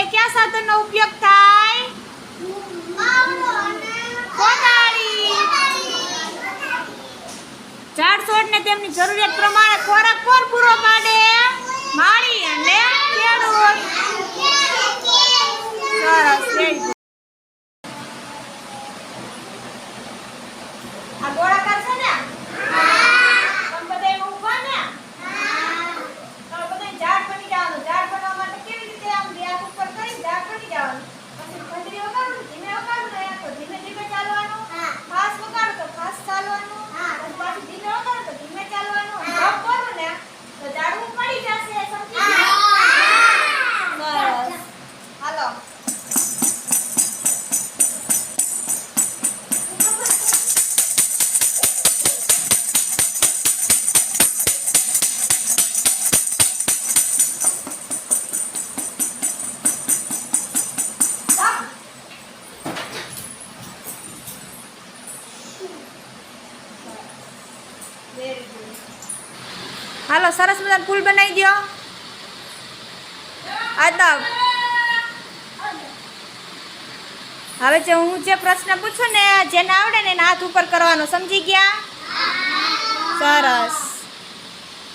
માટે કયા સાધનનો ઉપયોગ થાય? ઝાડ છોડને તેમની જરૂરિયાત પ્રમાણે ખોરાક કોણ પૂરો પાડે હાલો, સરસ મજાનું ફૂલ બનાવી દો આદબ. હવે જે હું જે પ્રશ્ન પૂછું ને, જેને આવડે ને એને હાથ ઉપર કરવાનો. સમજી ગયા? સરસ.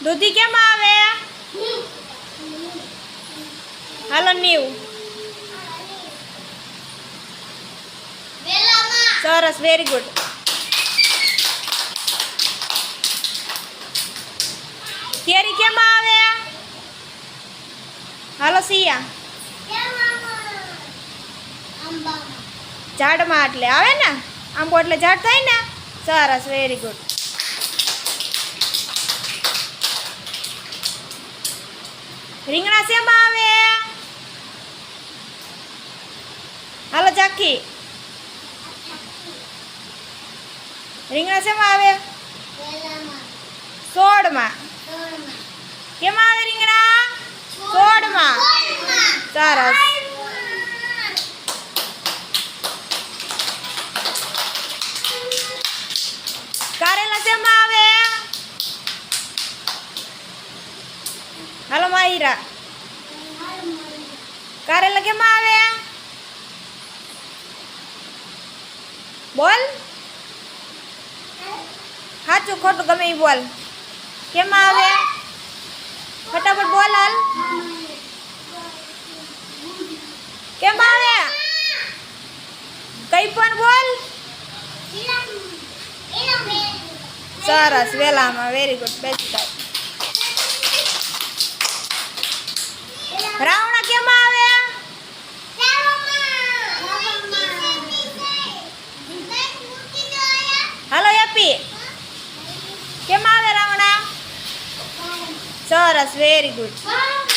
દૂધી કેમ આવે? હાલો, નીવ. સરસ વેરી ગુડ કેરી કેમ આવે? હાલો, સિયા. ઝાડમાં એટલે આવે ને? આંબો એટલે ઝાડ થાય ને? સરસ વેરી ગુડ રીંગણા શેમાં આવે? હાલો, ચાખી. રીંગણા શેમાં આવે? સોળમાં. કેમાં આવે રીંગણા સોળમાં સરસ કારેલા શેમાં આવે હાલો માહિરા કારેલા કેમાં આવે બોલ સાચું ખોટું ગમે એ બોલ કેમાં આવે? ફટાફટ બોલ હાલ કેમ આવે? કઈ પણ બોલ. સરસ, વેલામાં વેરી ગુડ બેસી રાવણ કેમ આવે હાલો એપી કેમ આવે રાવણા સરસ વેરી ગુડ